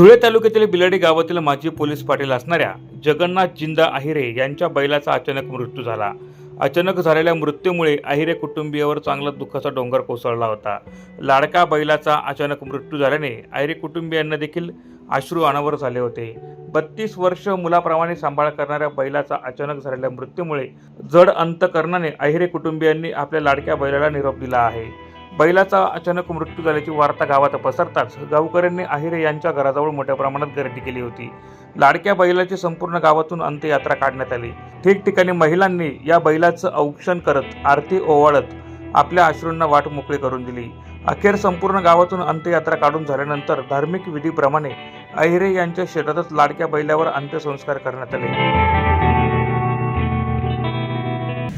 धुळे तालुक्यातील बिलाडी गावातील माजी पोलीस पाटील असणाऱ्या जगन्नाथ जिंदा आहिरे यांच्या बैलाचा अचानक मृत्यू झाला. अचानक झालेल्या मृत्यूमुळे आहिरे कुटुंबियावर चांगला दुःखाचा डोंगर कोसळला होता. लाडका बैलाचा अचानक मृत्यू झाल्याने आहिरे कुटुंबियांना देखील अश्रू अनावर झाले होते. बत्तीस वर्ष मुलाप्रमाणे सांभाळ करणाऱ्या बैलाचा अचानक झालेल्या मृत्यूमुळे जड अंतकरणाने आहिरे कुटुंबियांनी आपल्या लाडक्या बैलाला निरोप दिला आहे. बैलाचा अचानक मृत्यू झाल्याची वार्ता गावात पसरताच गावकऱ्यांनी आहिरे यांच्या घराजवळ मोठ्या प्रमाणात गर्दी केली होती. लाडक्या बैलाची संपूर्ण गावातून अंत्ययात्रा काढण्यात आली. ठिकठिकाणी महिलांनी या बैलाचं औक्षण करत आरती ओवाळत आपल्या अश्रूंना वाट मोकळी करून दिली. अखेर संपूर्ण गावातून अंत्ययात्रा काढून झाल्यानंतर धार्मिक विधीप्रमाणे अहिरे यांच्या शेतातच लाडक्या बैलावर अंत्यसंस्कार करण्यात आले.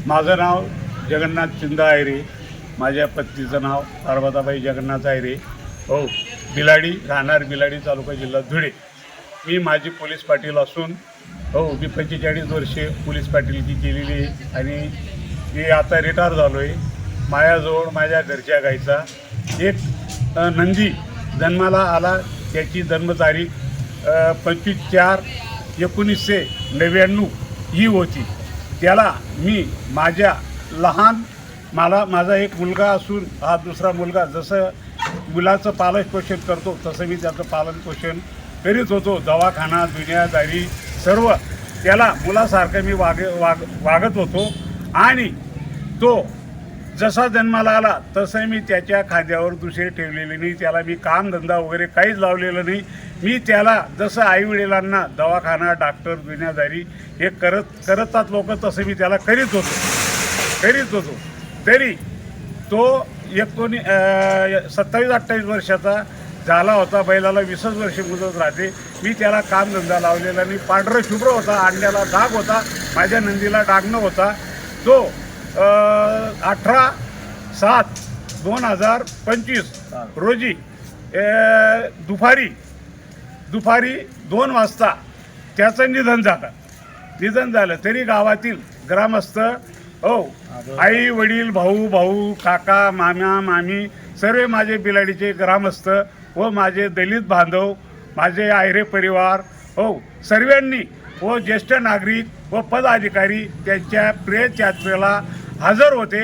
माझं नाव जगन्नाथ चिंदा अहिरे. माझ्या पत्नीचं नाव पार्वताबाई जगन्नाथ आयरे हो बिलाडी राहणार बिलाडी तालुका जिल्हा धुळे. मी माझी पोलीस पाटील असून हो मी पंचेचाळीस वर्षे पोलीस पाटीलकी केलेली आहे. आणि मी आता रिटायर झालो आहे माझ्याजवळ माझ्या घरच्या गाईचा एक नंदी जन्माला आला. त्याची जन्मतारीख पंचवीस चार एकोणीसशे नव्याण्णव ही होती. त्याला मी माझ्या लहान मला माझा एक मुलगा असून हा दुसरा मुलगा जसं मुलाचं पालन पोषण करतो तसं मी त्याचं पालन पोषण करीत होतो. दवाखाना दुनियादारी सर्व. त्याला मुलासारखं मी वाग वाग वागत होतो. आणि तो जसा जन्माला आला तसं मी त्याच्या खांद्यावर दुसरे ठेवलेले नाही. त्याला मी कामधंदा वगैरे काहीच लावलेलं नाही. मी त्याला जसं आईवडिलांना दवाखाना डॉक्टर दुनियादारी हे करत करतात लोक तसं मी त्याला करीत होतो. करीत होतो. तरी तो एकोणी सत्तावीस अठ्ठावीस वर्षाचा झाला होता. बैलाला वीसच वर्ष मुदत राहते. मी त्याला कामधंदा लावलेला. नाही पांढरं शुभ्र होता. अंड्याला डाग होता. माझ्या नंदीला डागणं होता तो अठरा सात दोन हजार पंचवीस रोजी दुपारी दुपारी दोन वाजता त्याचं निधन झालं. निधन झालं. तरी गावातील ग्रामस्थ हो. आई वडील भाऊ भाऊ काका मामा मामी सर्व माझे बिलाडीचे ग्रामस्थ व माझे दलित बांधव माझे आयरे परिवार हो. सर्वांनी व ज्येष्ठ नागरिक व पदाधिकारी त्यांच्या प्रेत यात्रेला हजर होते.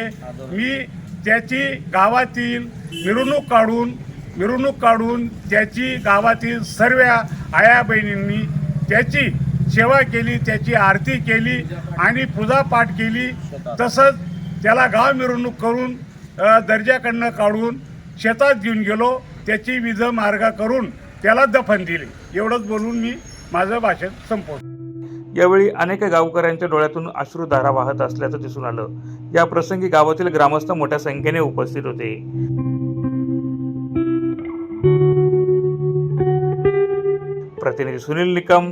मी त्याची गावातील मिरवणूक काढून मिरवणूक काढून त्याची गावातील सर्व आया बहिणींनी त्याची सेवा केली त्याची आरती केली आणि पूजापाठ केली. तसंच त्याला गाव मिरवणूक करून अ, दर्जाकडनं काढून शेतात घेऊन गेलो. त्याची विध मार्गा करून त्याला दफन दिले. एवढंच बोलून मी माझं भाषण संपवलं यावेळी अनेक गावकऱ्यांच्या डोळ्यातून अश्रुधारा वाहत असल्याचं दिसून आलं. या प्रसंगी गावातील ग्रामस्थ मोठ्या संख्येने उपस्थित होते. प्रतिनिधी सुनील निकम